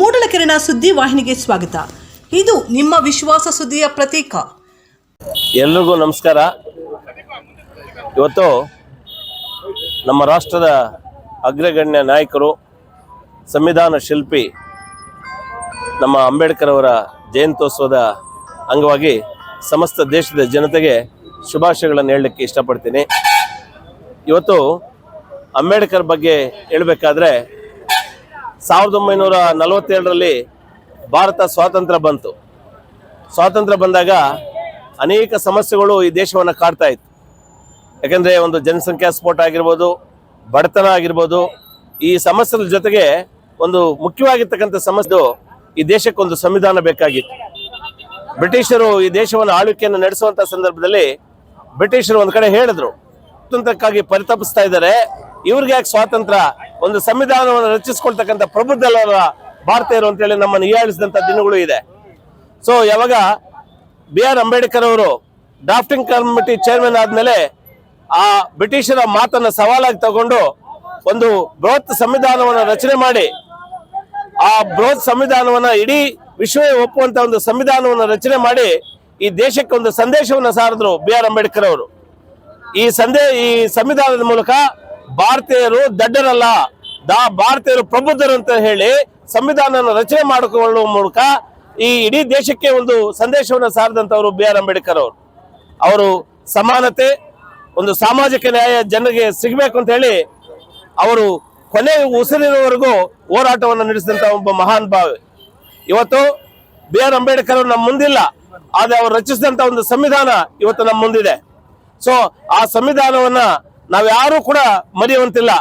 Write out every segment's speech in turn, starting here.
ಮೂಡಲಕೆರೆನ ಸುದ್ದಿ ವಾಹಿನಿಗೆ ಸ್ವಾಗತ. ಇದು ನಿಮ್ಮ ವಿಶ್ವಾಸ ಸುದ್ದಿಯ ಪ್ರತೀಕ. ಎಲ್ರಿಗೂ ನಮಸ್ಕಾರ. ಇವತ್ತು ನಮ್ಮ ರಾಷ್ಟ್ರದ ಅಗ್ರಗಣ್ಯ ನಾಯಕರು, ಸಂವಿಧಾನ ಶಿಲ್ಪಿ ನಮ್ಮ ಅಂಬೇಡ್ಕರ್ ಅವರ ಜಯಂತ್ಯೋತ್ಸವದ ಅಂಗವಾಗಿ ಸಮಸ್ತ ದೇಶದ ಜನತೆಗೆ ಶುಭಾಶಯಗಳನ್ನು ಹೇಳಲಿಕ್ಕೆ ಇಷ್ಟಪಡ್ತೀನಿ. ಇವತ್ತು ಅಂಬೇಡ್ಕರ್ ಬಗ್ಗೆ ಹೇಳಬೇಕಾದ್ರೆ ಸಾವಿರದ ಒಂಬೈನೂರ ನಲವತ್ತೇಳರಲ್ಲಿ ಭಾರತ ಸ್ವಾತಂತ್ರ್ಯ ಬಂತು. ಸ್ವಾತಂತ್ರ್ಯ ಬಂದಾಗ ಅನೇಕ ಸಮಸ್ಯೆಗಳು ಈ ದೇಶವನ್ನು ಕಾಡ್ತಾ ಇತ್ತು. ಯಾಕೆಂದರೆ ಒಂದು ಜನಸಂಖ್ಯಾ ಸ್ಫೋಟ ಆಗಿರ್ಬೋದು, ಬಡತನ ಆಗಿರ್ಬೋದು, ಈ ಸಮಸ್ಯೆಗಳ ಜೊತೆಗೆ ಒಂದು ಮುಖ್ಯವಾಗಿರ್ತಕ್ಕಂಥ ಸಮಸ್ಯೆ ಈ ದೇಶಕ್ಕೊಂದು ಸಂವಿಧಾನ ಬೇಕಾಗಿತ್ತು. ಬ್ರಿಟಿಷರು ಈ ದೇಶವನ್ನು ಆಳ್ವಿಕೆಯನ್ನು ನಡೆಸುವಂಥ ಸಂದರ್ಭದಲ್ಲಿ ಬ್ರಿಟಿಷರು ಒಂದು ಕಡೆ ಹೇಳಿದ್ರು, ಸ್ವಾತಂತ್ರ್ಯಕ್ಕಾಗಿ ಪರಿತಪಿಸ್ತಾ ಇದ್ದಾರೆ ಇವ್ರಿಗೆ ಯಾಕೆ ಸ್ವಾತಂತ್ರ್ಯ? ಒಂದು ಸಂವಿಧಾನವನ್ನು ರಚಿಸ್ಕೊಳ್ತಕ್ಕಂಥ ಪ್ರಬುದ್ಧರ ಭಾರತೀಯರು ಅಂತೇಳಿ ನಮ್ಮನ್ನು ಹೀಯಾಳಿಸಿದಂಥ ದಿನಗಳು ಇದೆ. ಸೊ ಯಾವಾಗ ಬಿ ಆರ್ ಅಂಬೇಡ್ಕರ್ ಅವರು ಡ್ರಾಫ್ಟಿಂಗ್ ಕಮಿಟಿ ಚೇರ್ಮನ್ ಆದಮೇಲೆ ಆ ಬ್ರಿಟಿಷರ ಮಾತನ್ನ ಸವಾಲಾಗಿ ತಗೊಂಡು ಒಂದು ಬೃಹತ್ ಸಂವಿಧಾನವನ್ನು ರಚನೆ ಮಾಡಿ, ಆ ಬೃಹತ್ ಸಂವಿಧಾನವನ್ನ ಇಡೀ ವಿಶ್ವವೇ ಒಪ್ಪುವಂತ ಒಂದು ಸಂವಿಧಾನವನ್ನು ರಚನೆ ಮಾಡಿ ಈ ದೇಶಕ್ಕೆ ಒಂದು ಸಂದೇಶವನ್ನು ಸಾರಿದ್ರು ಬಿ ಆರ್ ಅಂಬೇಡ್ಕರ್ ಅವರು. ಈ ಸಂದೇ, ಈ ಸಂವಿಧಾನದ ಮೂಲಕ ಭಾರತೀಯರು ದಡ್ಡರಲ್ಲ. ದಾ ಭಾರತೀಯರು ಪ್ರಬುದ್ಧರು ಅಂತ ಹೇಳಿ ಸಂವಿಧಾನ ರಚನೆ ಮಾಡಿಕೊಳ್ಳುವ ಮೂಲಕ ಈ ಇಡೀ ದೇಶಕ್ಕೆ ಒಂದು ಸಂದೇಶವನ್ನು ಸಾರಿದಂತವರು ಬಿ ಆರ್ ಅಂಬೇಡ್ಕರ್ ಅವರು. ಅವರು ಸಮಾನತೆ, ಒಂದು ಸಾಮಾಜಿಕ ನ್ಯಾಯ ಜನರಿಗೆ ಸಿಗಬೇಕು ಅಂತ ಹೇಳಿ ಅವರು ಕೊನೆ ಉಸಿರಿನವರೆಗೂ ಹೋರಾಟವನ್ನು ನಡೆಸಿದಂತ ಒಬ್ಬ ಮಹಾನ್ ಭಾವಿ. ಇವತ್ತು ಬಿ ಆರ್ ಅಂಬೇಡ್ಕರ್ ಅವರು ನಮ್ಮ ಮುಂದಿಲ್ಲ, ಆದರೆ ಅವರು ರಚಿಸಿದಂತ ಒಂದು ಸಂವಿಧಾನ ಇವತ್ತು ನಮ್ಮ ಮುಂದಿದೆ. ಸೊ ಆ ಸಂವಿಧಾನವನ್ನ ನಾವ್ಯಾರೂ ಕೂಡ ಮರೆಯುವಂತಿಲ್ಲ.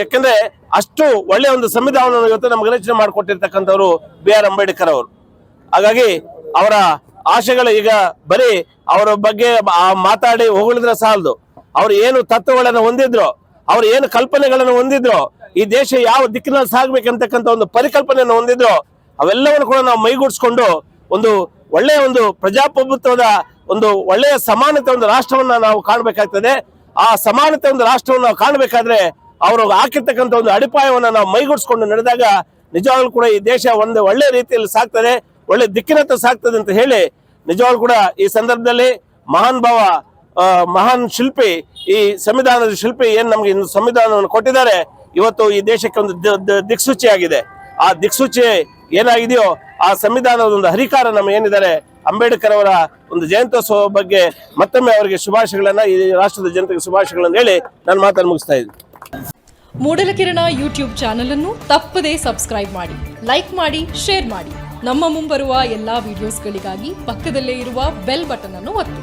ಯಾಕಂದ್ರೆ ಅಷ್ಟು ಒಳ್ಳೆಯ ಒಂದು ಸಂವಿಧಾನವನ್ನು ಇವತ್ತು ನಮ್ಗೆ ರಚನೆ ಮಾಡಿಕೊಟ್ಟಿರ್ತಕ್ಕಂಥವ್ರು ಬಿ ಆರ್ ಅಂಬೇಡ್ಕರ್ ಅವರು. ಹಾಗಾಗಿ ಅವರ ಆಶೆಗಳು ಈಗ ಬರೀ ಅವರ ಬಗ್ಗೆ ಮಾತಾಡಿ ಹೊಗಳಿದ್ರೆ ಸಾಲದು. ಅವ್ರು ಏನು ತತ್ವಗಳನ್ನು ಹೊಂದಿದ್ರು ಅವ್ರು ಏನು ಕಲ್ಪನೆಗಳನ್ನು ಹೊಂದಿದ್ರು ಈ ದೇಶ ಯಾವ ದಿಕ್ಕಿನಲ್ಲಿ ಸಾಗಬೇಕಂತಕ್ಕಂಥ ಒಂದು ಪರಿಕಲ್ಪನೆಯನ್ನು ಹೊಂದಿದ್ರು ಅವೆಲ್ಲವನ್ನು ಕೂಡ ನಾವು ಮೈಗೂಡಿಸ್ಕೊಂಡು ಒಂದು ಒಳ್ಳೆಯ ಒಂದು ಪ್ರಜಾಪ್ರಭುತ್ವದ ಒಂದು ಒಳ್ಳೆಯ ಸಮಾನತೆ ಒಂದು ರಾಷ್ಟ್ರವನ್ನ ನಾವು ಕಾಣಬೇಕಾಗ್ತದೆ. ಆ ಸಮಾನತೆ ಒಂದು ರಾಷ್ಟ್ರವನ್ನು ನಾವು ಕಾಣಬೇಕಾದ್ರೆ ಅವರು ಹಾಕಿರ್ತಕ್ಕಂಥ ಒಂದು ಅಡಿಪಾಯವನ್ನು ನಾವು ಮೈಗೂಡಿಸ್ಕೊಂಡು ನಡೆದಾಗ ನಿಜವಾಗ್ಲೂ ಕೂಡ ಈ ದೇಶ ಒಂದು ಒಳ್ಳೆ ರೀತಿಯಲ್ಲಿ ಸಾಗ್ತದೆ, ಒಳ್ಳೆ ದಿಕ್ಕಿನತ್ತ ಸಾಗ್ತದೆ ಅಂತ ಹೇಳಿ ನಿಜವಾಗ್ಲೂ ಕೂಡ ಈ ಸಂದರ್ಭದಲ್ಲಿ ಮಹಾನ್ ಭಾವ ಮಹಾನ್ ಶಿಲ್ಪಿ, ಈ ಸಂವಿಧಾನದ ಶಿಲ್ಪಿ ಏನ್ ನಮ್ಗೆ ಇನ್ನು ಸಂವಿಧಾನವನ್ನು ಕೊಟ್ಟಿದ್ದಾರೆ, ಇವತ್ತು ಈ ದೇಶಕ್ಕೆ ಒಂದು ದಿಕ್ಸೂಚಿ ಆಗಿದೆ ಆ ದಿಕ್ಸೂಚಿ ಏನಾಗಿದೆಯೋ ಆ ಸಂವಿಧಾನದ ಒಂದು ಹರಿಕಾರ ನಮ್ಮ ಏನಿದ್ದಾರೆ, ಅಂಬೇಡ್ಕರ್ ಅವರ ಒಂದು ಜಯಂತ್ಯೋತ್ಸವ ಬಗ್ಗೆ ಮತ್ತೊಮ್ಮೆ ಅವರಿಗೆ ಶುಭಾಶಯಗಳನ್ನ ಈ ರಾಷ್ಟ್ರದ ಜನತೆಗೆ ಶುಭಾಶಯಗಳನ್ನು ಹೇಳಿ ನನ್ನ ಮಾತನ್ನು ಮುಗಿಸ್ತಾ ಇದ್ದೀನಿ. ಮೂಡಲಕಿರಣ ಯೂಟ್ಯೂಬ್ ಚಾನೆಲ್ ಅನ್ನು ತಪ್ಪದೇ ಸಬ್ಸ್ಕ್ರೈಬ್ ಮಾಡಿ, ಲೈಕ್ ಮಾಡಿ, ಶೇರ್ ಮಾಡಿ. ನಮ್ಮ ಮುಂಬರುವ ಎಲ್ಲಾ ವಿಡಿಯೋಸ್ಗಳಿಗಾಗಿ ಪಕ್ಕದಲ್ಲೇ ಇರುವ ಬೆಲ್ ಬಟನ್ ಅನ್ನು ಒತ್ತಿ.